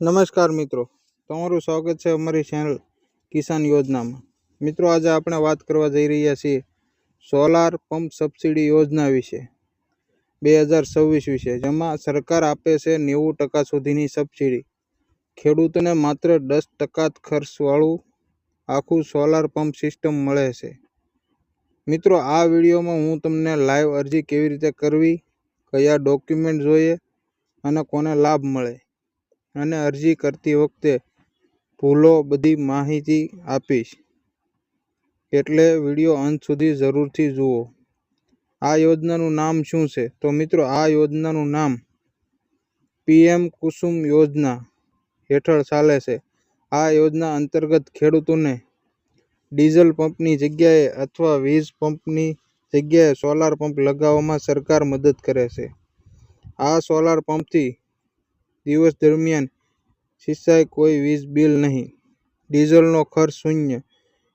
નમસ્કાર મિત્રો. તમારું સ્વાગત છે અમારી ચેનલ કિસાન યોજનામાં. મિત્રો, આજે આપણે વાત કરવા જઈ રહ્યા છીએ સોલાર પંપ સબસિડી યોજના વિશે. બે હજાર છવ્વીસ વિશે. જેમાં સરકાર આપે છે નેવું ટકા સુધીની સબસિડી. ખેડૂતોને માત્ર દસ ટકા ખર્ચવાળું આખું સોલાર પંપ સિસ્ટમ મળે છે. મિત્રો, આ વિડીયોમાં હું તમને લાઈવ અરજી કેવી રીતે કરવી, કયા ડોક્યુમેન્ટ જોઈએ અને કોને લાભ મળે. અને અરજી કરતી વખતે ભૂલો બધી માહિતી આપીશ. એટલે વીડિયો અંત સુધી જરૂરથી જુઓ. આ યોજનાનું નામ શું છે? તો મિત્રો, આ યોજનાનું નામ પીએમ કુસુમ યોજના હેઠળ ચાલે છે. આ યોજના અંતર્ગત ખેડૂતોને ડીઝલ પંપની જગ્યાએ અથવા વીજ પંપની જગ્યાએ સોલાર પંપ લગાવવામાં સરકાર મદદ કરે છે. આ સોલાર પંપથી દિવસ દરમિયાન સિંચાઈ કોઈ વીજ બિલ નહીં. ડીઝલનો ખર્ચ શૂન્ય,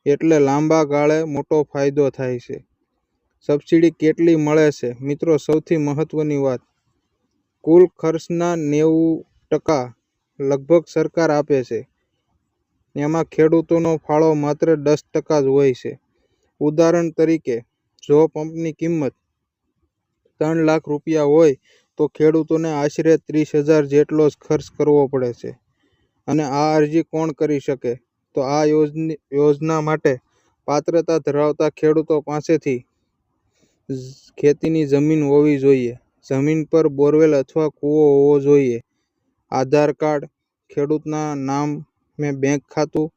એટલે લાંબા ગાળે મોટો ફાયદો થાય છે. સબસિડી કેટલી મળે છે? મિત્રો, સૌથી મહત્વની વાત. કુલ ખર્ચના નેવું ટકા લગભગ સરકાર આપે છે. એમાં ખેડૂતોનો ફાળો માત્ર દસ ટકા જ હોય છે. ઉદાહરણ તરીકે, જો પંપની કિંમત ત્રણ લાખ રૂપિયા હોય તો ખેડૂતોને આશરે ત્રીસ હજાર જેટલો જ ખર્ચ કરવો પડે છે. અને આ અરજી કોણ કરી શકે? તો આ યોજની, યોજના માટે પાત્રતા ધરાવતા ખેડૂતો પાસેથી ખેતીની જમીન હોવી જોઈએ. જમીન પર બોરવેલ અથવા કૂવો હોવો જોઈએ. આધાર કાર્ડ, ખેડૂતના નામે બેંક ખાતું,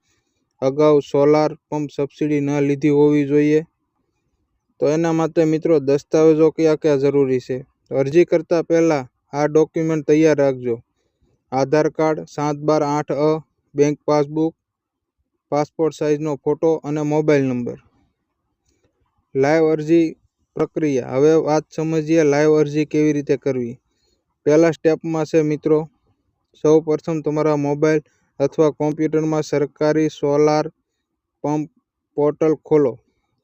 અગાઉ સોલાર પંપ સબસિડી ન લીધી હોવી જોઈએ. તો એના માટે મિત્રો દસ્તાવેજો કયા કયા જરૂરી છે? અરજી કરતાં પહેલાં આ ડોક્યુમેન્ટ તૈયાર રાખજો. આધાર કાર્ડ, સાત બાર આઠ અ, બેંક પાસબુક, પાસપોર્ટ સાઇઝનો ફોટો અને મોબાઈલ નંબર. લાઈવ અરજી પ્રક્રિયા. હવે વાત સમજીએ લાઈવ અરજી કેવી રીતે કરવી. પહેલા સ્ટેપમાં છે મિત્રો, સૌ પ્રથમ તમારા મોબાઈલ અથવા કોમ્પ્યુટરમાં સરકારી સોલાર પંપ પોર્ટલ ખોલો.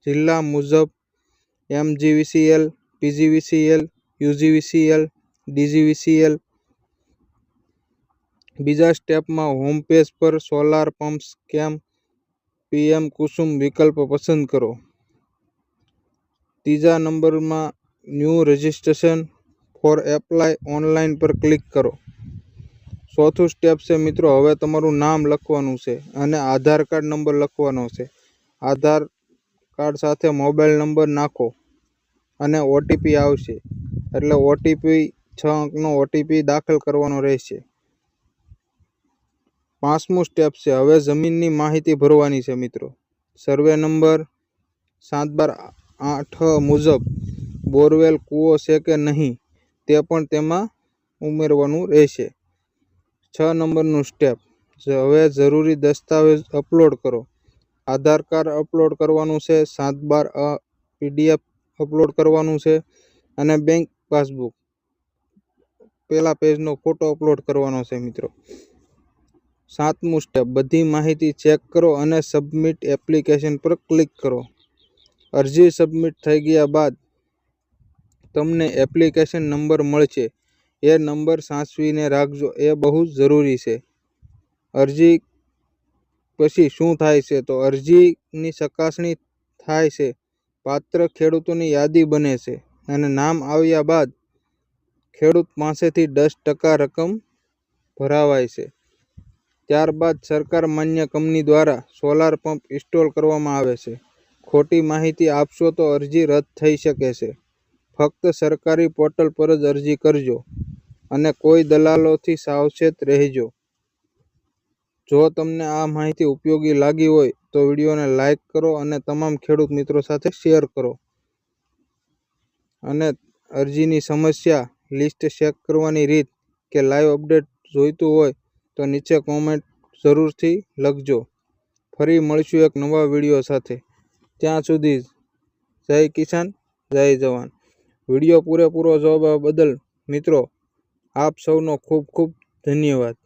જિલ્લા મુજબ એમજીવીસીએલ પીજીવીસીએલ યુજીવીસીએલ, ડીજીવીસીએલ. બીજા સ્ટેપમાં હોમ પેજ પર solar pump scheme, PM Kusum વિકલ્પ પસંદ કરો. ત્રીજા નંબરમાં new registration for apply online પર ક્લિક કરો. ચોથું સ્ટેપ છે, મિત્રો, હવે તમારું નામ લખવાનું છે અને આધાર કાર્ડ નંબર લખવાનો છે. આધાર કાર્ડ સાથે મોબાઈલ નંબર નાખો અને ઓટીપી આવશે. એટલે ઓટીપી છ અંકનો ઓટીપી દાખલ કરવાનો રહેશે. પાંચમું સ્ટેપ છે, હવે જમીનની માહિતી ભરવાની છે મિત્રો. સર્વે નંબર સાત બાર આઠ મુજબ બોરવેલ કૂવો છે કે નહીં, તે પણ તેમાં ઉમેરવાનું રહેશે. છ નંબરનું સ્ટેપ હવે જરૂરી દસ્તાવેજ અપલોડ કરો. આધાર કાર્ડ અપલોડ કરવાનું છે, સાત બાર પીડીએફ અપલોડ કરવાનું છે, અને બેંક પાસબુક. પહેલા પેજનો ફોટો અપલોડ કરવાનો છે મિત્રો. સાતમું સ્ટેપ બધી માહિતી ચેક કરો અને સબમિટ એપ્લિકેશન પર ક્લિક કરો. અરજી સબમિટ થઈ ગયા બાદ તમને એપ્લિકેશન નંબર મળશે. એ નંબર સાચવીને રાખજો. એ બહુ જરૂરી છે. અરજી પછી શું થાય છે? તો અરજીની ચકાસણી થાય છે. પાત્ર ખેડૂતોની યાદી બને છે. અને નામ આવ્યા બાદ ખેડૂત પાસેથી દસ ટકા રકમ ભરાવાય છે. ત્યારબાદ સરકાર માન્ય કંપની દ્વારા સોલાર પંપ ઇન્સ્ટોલ કરવામાં આવે છે. ખોટી માહિતી આપશો તો અરજી રદ થઈ શકે છે. ફક્ત સરકારી પોર્ટલ પર જ અરજી કરજો અને કોઈ દલાલોથી સાવચેત રહેજો. જો તમને આ માહિતી ઉપયોગી લાગી હોય તો વિડીયોને લાઇક કરો અને તમામ ખેડૂત મિત્રો સાથે શેર કરો. અને અરજીની સમસ્યા લિસ્ટ ચેક કરવાની રીત કે લાઈવ અપડેટ જોઈતું હોય તો નીચે કોમેન્ટ જરૂરથી લખજો. ફરી મળીશું એક નવા વીડિયો સાથે. ત્યાં સુધી જય કિસાન, જય જવાન. વીડિયો પૂરેપૂરો જોવા બદલ મિત્રો, આપ સૌનો ખૂબ ખૂબ ધન્યવાદ.